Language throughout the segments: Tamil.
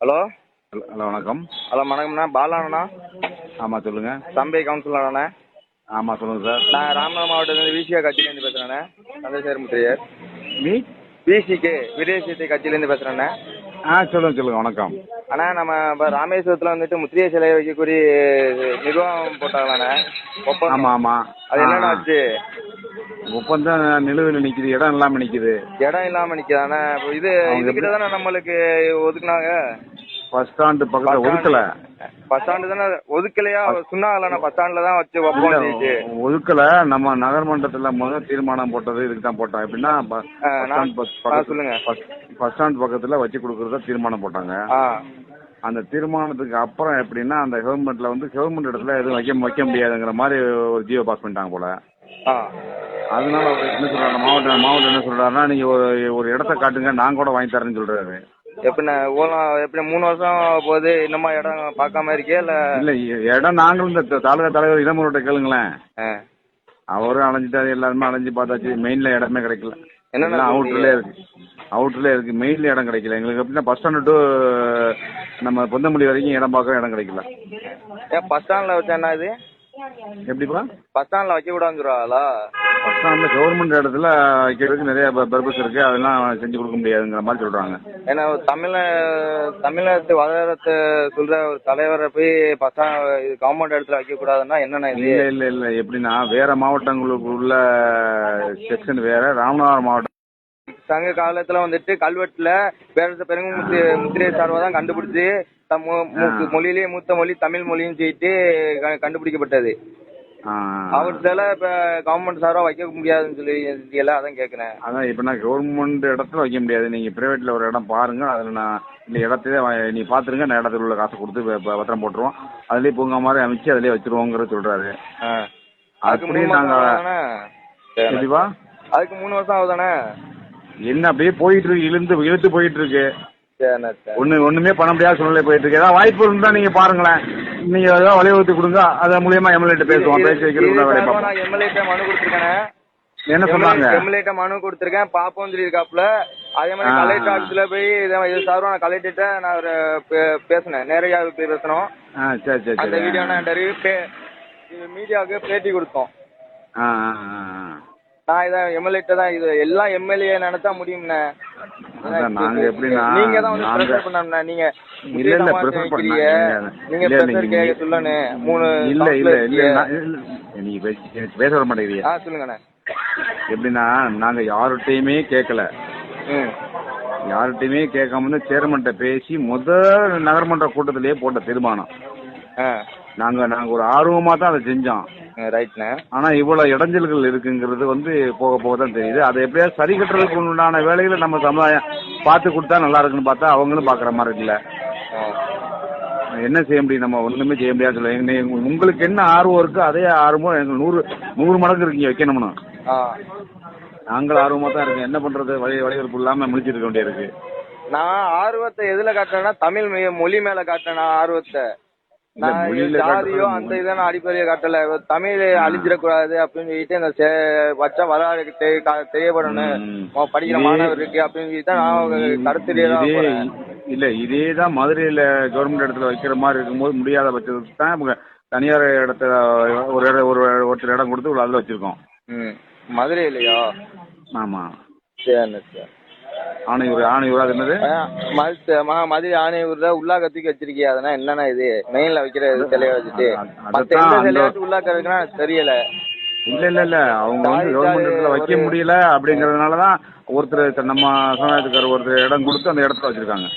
ஹலோ? ஹலோ வணக்கம். ஹலோ வணக்கம்ண்ணா. பாலாண்ணா. ஆமாம் சொல்லுங்கள் தம்பை கவுன்சிலராண்ணே. ஆமாம் சொல்லுங்கள் சார். நான் ராமநாதபுரம் மாவட்டத்தில் விசிகா கட்சியிலேருந்து பேசுகிறேண்ணே சந்திரசேகர் முத்தையர் மீ? விசிகே விதேசியத்தை கட்சியிலேருந்து பேசுகிறேண்ணே ஆ சொல்லுங்கள் சொல்லுங்கள் வணக்கம். அண்ணா நம்ம இப்போ ராமேஸ்வரத்தில் வந்துட்டு முத்திரைய சிலை வைக்கக்கூடிய நிர்வாகம் போட்டாங்களாண்ணே. ஆமாம் ஆமாம் அது என்னண்ணா ஆச்சு? ஒப்பந்தம் நிலுவையில் நிற்கிது இடம் இல்லாமல் நிற்கிது இடம் இல்லாமல் நிற்கிதாண்ணே இது அவங்க இதுக்கிட்ட தானே நம்மளுக்கு ஒதுக்குனாங்க? பஸ் ஸ்டாண்டு பக்கத்தில் ஒதுக்கலை. பஸ் ஸ்டாண்டு தானே? ஒதுக்கலையா? சொன்னாங்களாண்ணா பஸ் ஸ்டாண்டில் தான் வச்சு வைப்போம் ஒதுக்கலை. நம்ம நகர்மன்றத்தில் முதல் தீர்மானம் போட்டது இதுக்கு தான் போட்டோம். எப்படின்னா பஸ் ஸ்டாண்ட் சொல்லுங்க. பஸ் ஸ்டாண்ட் பக்கத்தில் வச்சு கொடுக்குறதா தீர்மானம் போட்டாங்க. அந்த தீர்மானத்துக்கு அப்புறம் எப்படின்னா அந்த கவர்மெண்ட்ல வந்து கவர்மெண்ட் இடத்துல எதுவும் வைக்க வைக்க முடியாதுங்கிற மாதிரி ஒரு ஜியோ பாஸ் பண்ணிட்டாங்க போல. அதனால அவர் என்ன சொல்றாரு மாவட்டம் மாவட்டம் என்ன சொல்றாருன்னா நீங்க ஒரு ஒரு இடத்த காட்டுங்க நான் கூட வாங்கி தரேன்னு சொல்றாரு. எப்படிண்ணே ஓலம் எப்படி மூணு வருஷம் போகுது இன்னுமா இடம் பார்க்காம இருக்கியா இல்லை? இல்ல இடம் நாங்களும் இந்த தாலுகா தலைவர் இளமரோட கேளுங்களேன். அவரும் அலைஞ்சிட்டாரு எல்லாருமே அலைஞ்சு பார்த்தாச்சு மெயின்ல இடமே கிடைக்கல. சொல்றீங்க? அவுட்டர்ல இருக்கு. அவுட்டர்ல இருக்கு மெயின்ல இடம் கிடைக்கல. எங்களுக்கு எப்படின்னா பஸ் ஸ்டாண்டு டு நம்ம பொந்தமல்லி வரைக்கும் இடம் பார்க்க இடம் கிடைக்கல. ஏன் பஸ் ஸ்டாண்டில் வச்சா என்ன இது? எப்படிப்பா? பஸ் ஸ்டாண்டில் வைக்க கூடாதுன்னு சொல்லுவாங்களா பஸ் ஸ்டாண்ட்ல கவர்மெண்ட் இடத்துல வைக்கிறதுக்கு நிறைய பர்பஸ் இருக்கு. அதெல்லாம் செஞ்சு கொடுக்க முடியாதுங்கிற மாதிரி சொல்றாங்க. ஏன்னா தமிழ தமிழகத்து வளரத்தை சொல்ற ஒரு தலைவரை போய் பஸ் ஸ்டாண்ட் இது கவர்மெண்ட் இடத்துல வைக்க கூடாதுன்னா என்னென்ன இல்ல இல்ல இல்ல. எப்படின்னா வேற மாவட்டங்களுக்கு உள்ள செக்ஷன் வேற ராமநாதபுரம் மாவட்டம் சங்க காலத்துல வந்துட்டு கல்வெட்டுல பேரரச பெருங்கு முத்தி முத்திரை சார்பா தான் கண்டுபிடிச்சு மொழியிலேயே மூத்த மொழி தமிழ் மொழின்னு சொல்லிட்டு கண்டுபிடிக்கப்பட்டது. ஆ, அவர் சில இப்ப கவர்மெண்ட் சார்பா வைக்க முடியாதுன்னு சொல்லி அதான் கேக்குறேன். அதான் இப்ப நான் கவர்மெண்ட் இடத்துல வைக்க முடியாது. நீங்க பிரைவேட்ல ஒரு இடம் பாருங்க. அதுல நான் இந்த இடத்தையே நீ பாத்துருங்க. நான் இடத்துல உள்ள காசை கொடுத்து பத்திரம் போட்டுருவோம். அதுலயே பூங்கா மாதிரி அமைச்சு அதுலயே வச்சிருவோங்கிற சொல்றாரு. அதுக்கு மாசம் நாங்க? சரி. அதுக்கு மூணு வருஷம் ஆகுதானே? என்ன அப்படியே போயிட்டு இருக்கு இழுத்து இழுத்து போயிட்டு இருக்கு. ஒண்ணு ஒண்ணுமே பண்ண முடியாத சூழ்நிலை போயிட்டு இருக்கு. ஏதாவது வாய்ப்பு இருந்தா நீங்க பாருங்களேன். நீங்க ஏதாவது வழிவகுத்து கொடுங்க. அது மூலியமா எம்எல்ஏ பேசுவோம். பேசி நான் எம்எல்ஏட்ட மனு கொடுத்துருக்கேனே. என்ன சொன்னாங்க? எம்எல்ஏட்ட மனு கொடுத்துருக்கேன். பாப்போம் சொல்லியிருக்காப்புல. அதே மாதிரி. கலெக்டர் ஆஃபீஸ்ல போய் இதை சார்பா நான் கலெக்டர்கிட்ட நான் ஒரு பே- பேசினேன். நேரடியாக போய் பேசணும் ஆ சரி சரி அந்த வீடியோ நான் மீடியாவுக்கு பேட்டி கொடுத்தோம். நான் இதை எம்எல்ஏட்ட தான் இது எல்லாம் எம்எல்ஏ நினைச்சா முடியும்ண்ணே. நாங்க எப்படின்னா நீங்க தான் வந்து நாங்க- ப்ரெஷர் இல்ல, இல்ல, முக்கியமா pressure பண்ண- நினைக்கிறீங்க. இல்ல, நீங்க ப்ரெஷர் கேட்க சொல்லணும் மூணு இல்ல இல்ல இல்ல நீங்க பேசி வர மாட்டேங்கிறீங்க. ஆ சொல்லுங்கண்ணே. எப்படின்னா நாங்க யார்கிட்டயுமே கேட்கல. யார்கிட்டயுமே கேட்காம சேர்மன்ட்ட பேசி முதல் நகர்மன்ற கூட்டத்திலேயே போட்ட தீர்மானம். நாங்க நாங்க ஒரு ஆர்வமா தான் அதை செஞ்சோம். ரைட்ண்ணே ஆனா இவ்வளவு இடைஞ்சல்கள் இருக்குங்கிறது வந்து போக போக தான் தெரியுது. அதை எப்படியாவது சரி கட்டுறதுக்கு உண்டான வேலைகளை நம்ம சமுதாயம் பார்த்து கொடுத்தா நல்லா இருக்குன்னு பார்த்தா அவங்களும் பாக்குற மாதிரி இருக்குல்ல என்ன செய்ய முடியும்? நம்ம ஒண்ணுமே செய்ய முடியாது சொல்ல. எங்க- உங்களுக்கு என்ன ஆர்வம் இருக்கோ அதே ஆர்வம் எங்களுக்கு நூறு நூறு மடங்கு இருக்கீங்க வைக்கணும்னு. ஆ. நாங்களும் ஆர்வமா தான் இருக்கோம். என்ன பண்றது? வழி வழிவகுப்பு இல்லாம முடிச்சிட்டு இருக்க. வேண்டியிருக்கு நான் ஆர்வத்தை எதுல காட்டுறேன்னா தமிழ் மொழி மேல காட்டுறேன் ஆர்வத்தை. இல்ல, ஜாதியோ அந்த இதை நான் அடிப்படையை காட்டல. தமிழ் அழிஞ்சிடக்கூடாது அப்படின்னு சொல்லிட்டு இந்த வச்சா வரலாறு தெரியப்படணும். படிக்கிற மாணவர் இருக்கு அப்படின்னு சொல்லிட்டு நான் கருத்துலேயே இல்ல இதே தான் மதுரையில கவர்மெண்ட் இடத்துல வைக்கிற மாதிரி இருக்கும்போது முடியாத பட்சத்துக்கு தான் இவங்க தனியார் இடத்துல ஒரு இடம் ஒரு ஒருத்தர் இடம் கொடுத்து அதுல வச்சிருக்கோம். ம். மதுரையிலையா? ஆமா. சரிண்ணே சரி ஆணையூர் ஆணையூர் அது என்னது? மது மதுரை ஆணையூர்ல வச்சிருக்கியா அதனா என்னண்ணா இது? மெயின்ல வைக்கிற சிலைய வச்சுட்டு. மத்த எந்த அந்த- சிலைய வச்சு உள்ளாக்க இருக்குன்னா எனக்கு தெரியல. இல்ல இல்ல இல்ல. அவங்க வந்து வைக்க முடியல அப்படிங்கறதுனாலதான் ஒருத்தர் நம்ம சமுதாயத்துக்கார ஒருத்தர் இடம் கொடுத்து அந்த இடத்துல வச்சிருக்காங்க.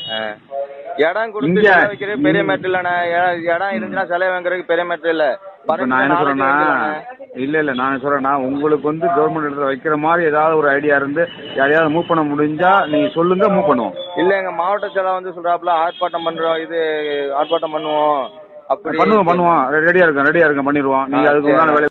இடம் கொடுத்து வைக்கிறது பெரிய மேட்டர் இல்லண்ணே. இடம் இருந்துச்சுன்னா சிலை வாங்குறதுக்கு பெரிய மேட்டர் இல்ல. நான் என்ன சொல்றேன்னா இல்ல இல்ல நான் சொல்றேன்னா உங்களுக்கு வந்து கவர்மெண்ட் இடத்துல வைக்கிற மாதிரி ஏதாவது ஒரு ஐடியா இருந்து யாரையாவது மூவ் பண்ண முடிஞ்சா நீங்க சொல்லுங்க மூவ் பண்ணுவோம். இல்ல எங்க மாவட்ட செயலர் வந்து சொல்றாப்புல ஆர்ப்பாட்டம் பண்றோம் இது ஆர்ப்பாட்டம் பண்ணுவோம் அப்படி பண்ணுவோம் பண்ணுவோம். ரெடியா இருக்கோம் ரெடியா இருக்கோம் பண்ணிடுவோம். நீங்க அதுக்கு. வேலை